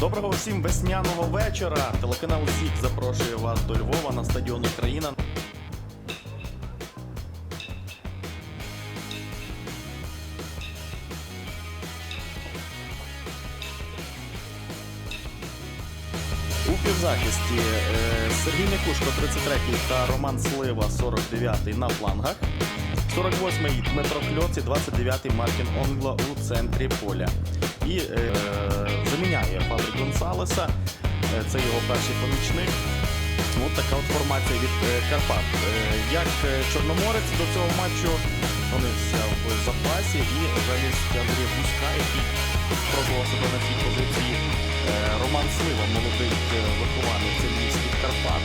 Доброго всім весняного вечора. Телеканал ЗІК запрошує вас до Львова на стадіон Україна. У півзахисті е, Сергій Микушко 33-й та Роман Слива 49-й на флангах. 48-й Дмитро Кльоц і 29-й Мартін Онгло у центрі поля. І е, заміняє Фабрик Гонсалеса. Е, Це його перший помічник. От така от формація від е, Карпат. Е, Як Чорноморець до цього матчу опинився в запасі і замість Андрія Бузька, який пробував себе на цій позиції. Роман Слива, молодий вихованець міських Карпат.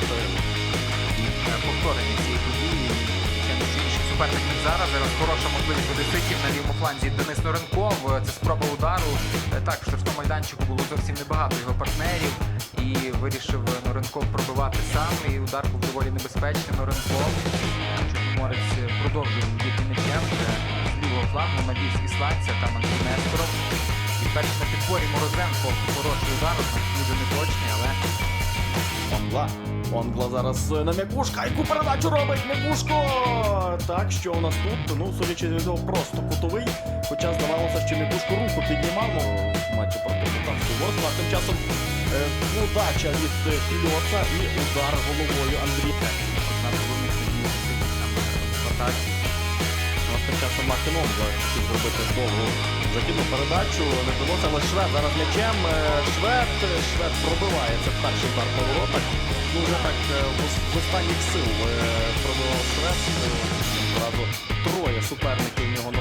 Повторення цієї події. Не суперник не зараз. Зараз хороша можливість одеситів на лівому фланзі Денис Норенков. Е, Це спроба удару. Е, Так, в штрафному майданчику було зовсім небагато його партнерів. І вирішив Норенков пробивати сам. І удар був доволі небезпечний. Норенков. Чорноморець е, продовжує діти м'ячем. Е, З лівого флангу на бік ісландця там Андрій. І перший на підборі Морозенко. Хороший удар, дуже неточний, але Онгла. Онгла зараз е, на м'якушка. Яку передачу робить м'якушко? Так, що у нас тут? Ну, судячи з цього, просто кутовий. Хоча здавалося, що м'якушко руку піднімав ну, в матчі проти Полтавського Ворскла. А тим часом е, удача від е, Кльоца і удар головою Андрія. в. Ну, тим часом Мартин Онгла хотів зробити довгу закидну передачу. Не вдалося, але Швед зараз м'ячем. Е, Швед, е, Швед пробиває. Це перший удар по. Вже так е, з останніх сил е, пробивав Швед. Е, Одразу троє суперників в нього на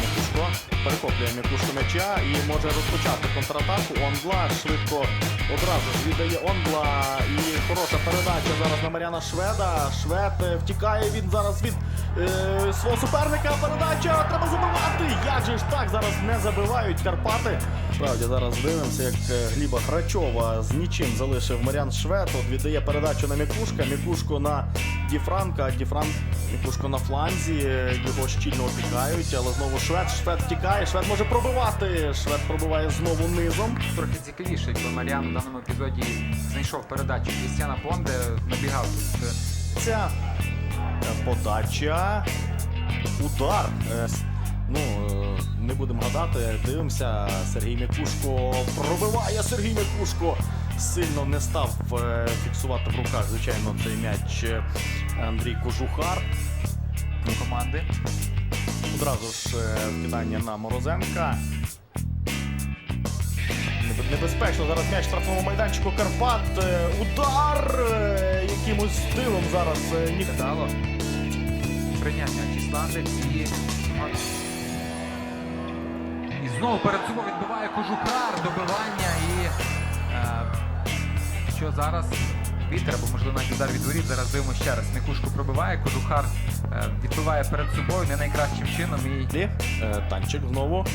М'якушко. Перехоплює М'якушко м'яча і може розпочати контратаку. Онгла швидко одразу ж віддає Онгла. І хороша передача зараз на Мар'яна Шведа. Швед втікає він зараз від е, свого суперника. Передача ж так зараз не забивають Карпати. Справді зараз дивимося, як е, Гліба Грачова з нічим залишив Мар'ян Швед. От віддає передачу на Мікушка. Мікушко на Діфранка. Діфранк Мікушко на фланзі. Е, Його щільно опікають, але знову Швед. Швед втікає. Швед може пробивати. Швед пробиває знову низом. Трохи цікавіше, якби Маріан у даному епізоді знайшов передачу Крістіана Понде, набігав тут. е, Ця подача. Удар. Ну, не будемо гадати, дивимося. Сергій Мікушко пробиває Сергій Мікушко. Сильно не став е, фіксувати в руках, звичайно, цей м'яч е, Андрій Кожухар. команди. Одразу ж е, вкидання на Морозенка. Небезпечно зараз м'яч штрафному майданчику Карпат. Удар! Якимось дивом зараз ніхто. М'яч ісландець і. Знову перед собою відбиває кожухар, добивання і. Е, що зараз? Вітер, або можливо навіть удар від воріт. Зараз дивимося ще раз. Мікушку пробиває, кожухар е, відбиває перед собою не найкращим чином і е, Танчик знову.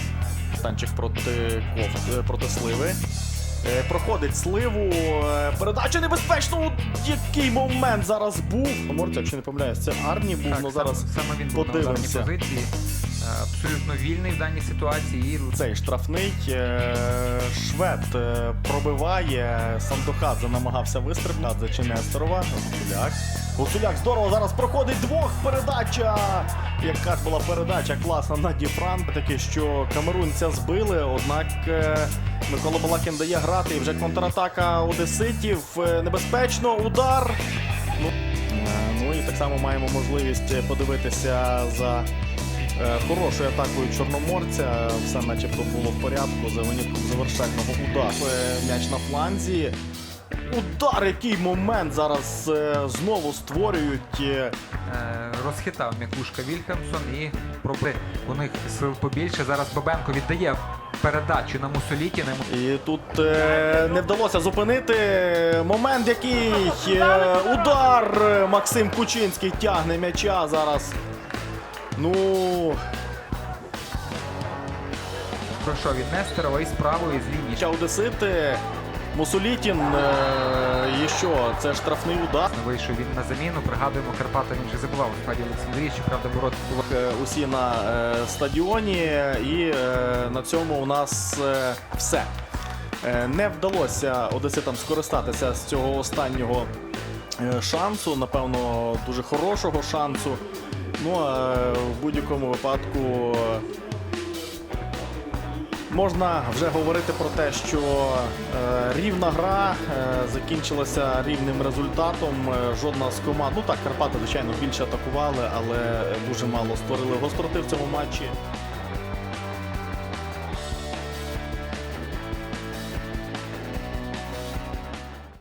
Танчик проти Ков, е, проти сливи. Е, Проходить сливу. е, Передача небезпечно. Який момент зараз був. Морця, якщо не помиляюсь, це Арні був. Ну зараз саме, саме він був на ударній подивимося. позиції. Абсолютно вільний в даній ситуації. Цей штрафний е, швед е, пробиває. Сандохадзе намагався вистрибнути чи Несторова. Гуцуляк. Гуцуляк здорово зараз проходить двох. Передача. Яка ж була передача класна на Діфран. Таке, що камерунця збили, однак е, Микола Балакін дає грати. І вже контратака одеситів. Небезпечно. Удар. Ну, ну і так само маємо можливість подивитися за хорошою атакою Чорноморця. Все начебто було в порядку за винятком завершального удару. Е, М'яч на фланзі. Удар, який момент зараз е, знову створюють. е, е, розхитав м'якушка Вільхамсон і проби у них сил побільше. Зараз Бабенко віддає передачу на Мусоліті. На І тут е, не вдалося зупинити. Момент, який е, удар. Максим Кучинський тягне м'яча зараз. Ну, Пройшов від Нестерова і з правої з лінії. м'яча Одесити. Мусолітін. Е, і що? Це штрафний удар. Вийшов він на заміну. Пригадуємо, Карпата він вже забував у складі Олександрії, що правда ворот було. Е, Усі на е, стадіоні, і е, на цьому у нас е, все. Е, Не вдалося одеситам скористатися з цього останнього е, шансу, напевно, дуже хорошого шансу. Ну а в будь-якому випадку можна вже говорити про те, що е, рівна гра е, закінчилася рівним результатом. Е, Жодна з команд, ну так, Карпати, звичайно, більше атакували, але дуже мало створили гостроти в цьому матчі.